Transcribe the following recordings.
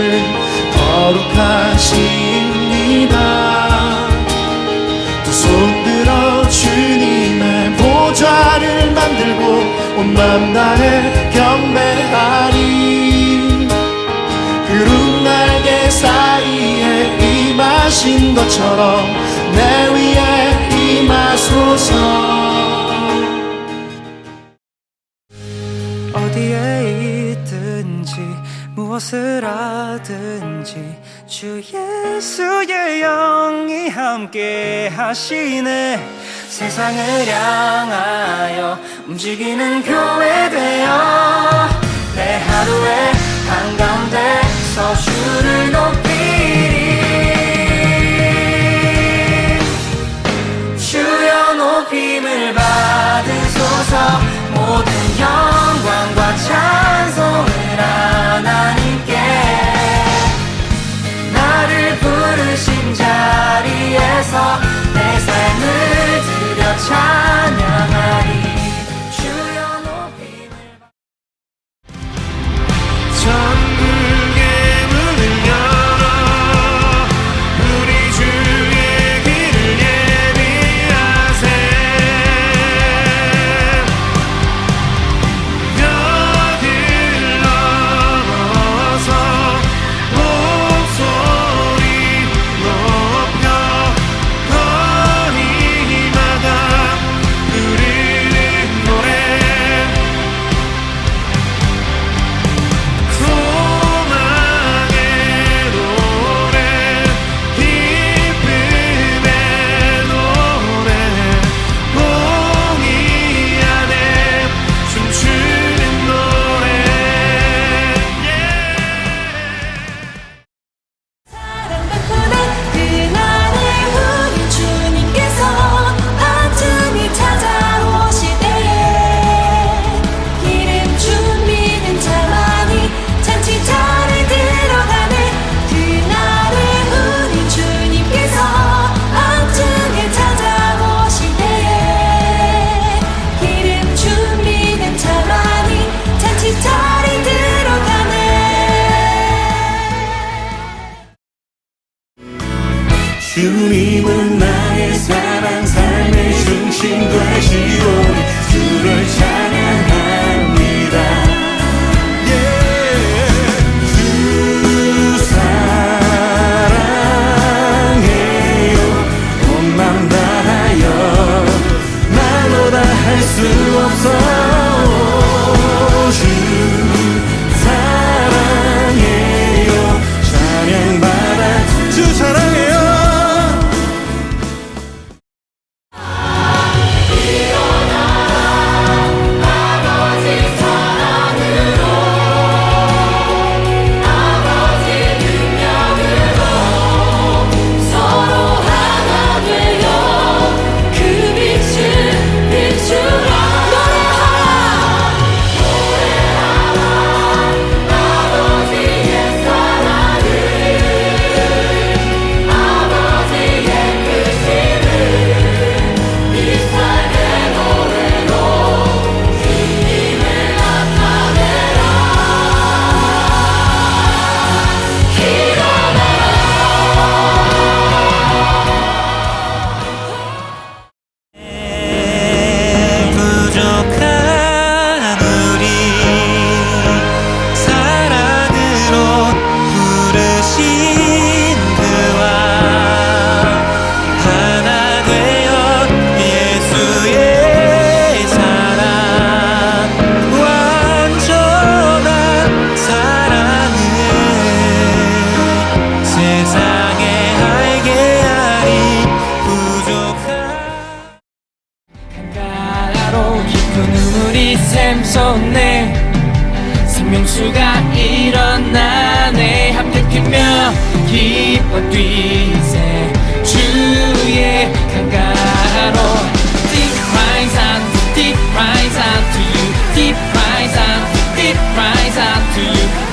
이름을 거룩하십니다. 두 손 들어 주님의 보좌를 만들고 온 맘 다해 경배하리. 그룹 날개 사이에 임하신 것처럼 내 위에 임하소서. 어디에 하든지 무엇을 하든지 주 예수의 영이 함께 하시네. 세상을 향하여 움직이는 교회 되어 내 하루에 한가운데 서주를 높여 주님은 나의 사랑 삶의 중심 되시오니 주를 찾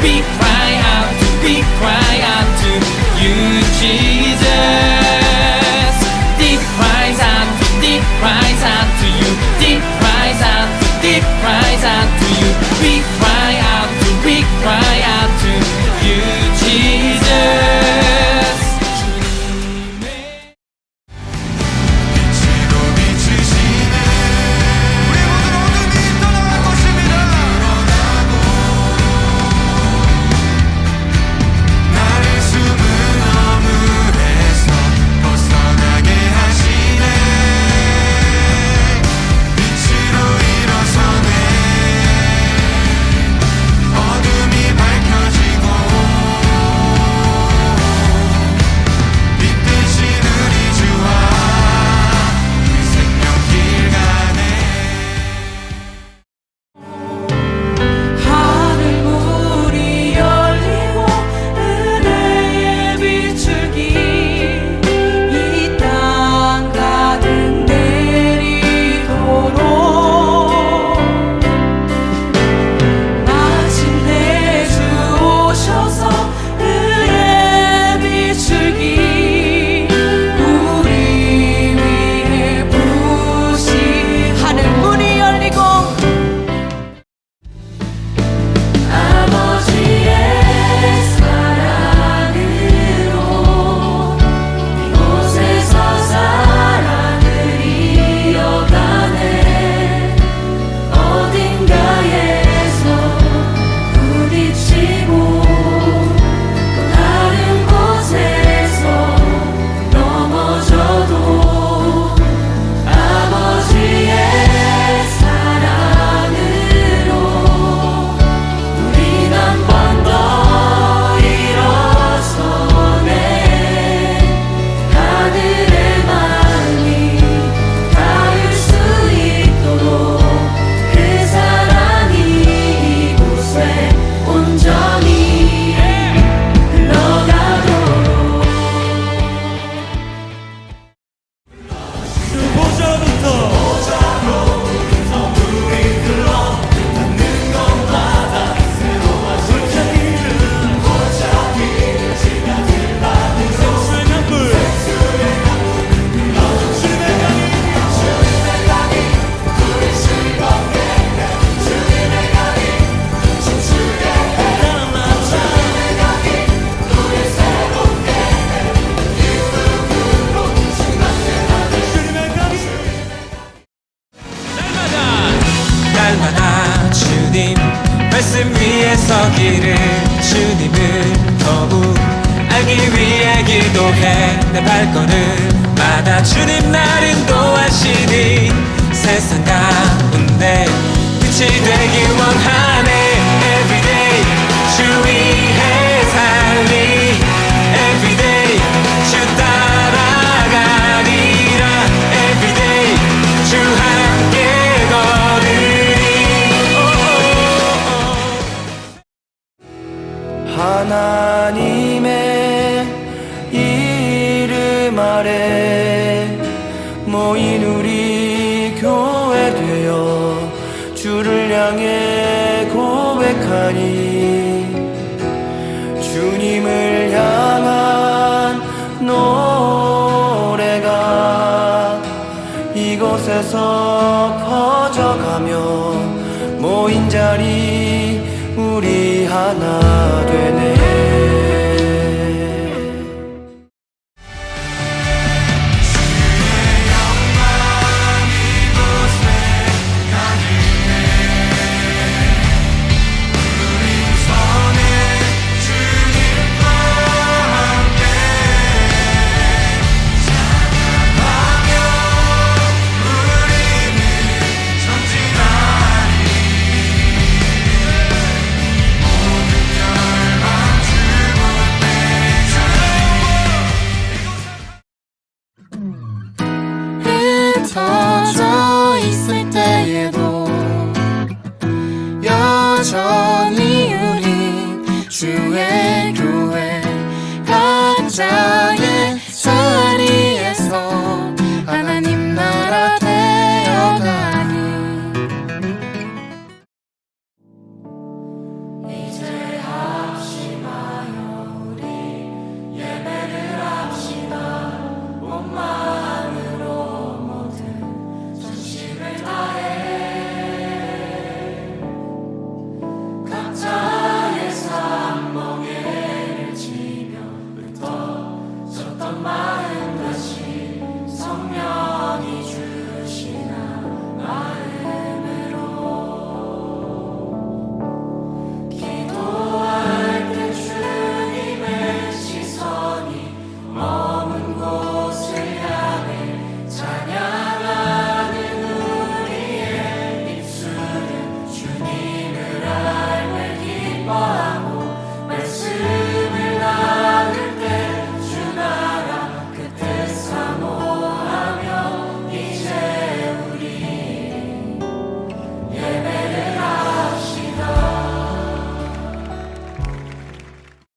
be 말씀 위에 서기를 주님을 더욱 알기 위해 기도해. 내 발걸음마다 주님 나를 도하시니 세상 가운데 빛이 되길 원하네. Everyday 주의 모인 우리 교회 되어 주를 향해 고백하니 주님을 향한 노래가 이곳에서 퍼져가며 모인 자리 우리 하나 되네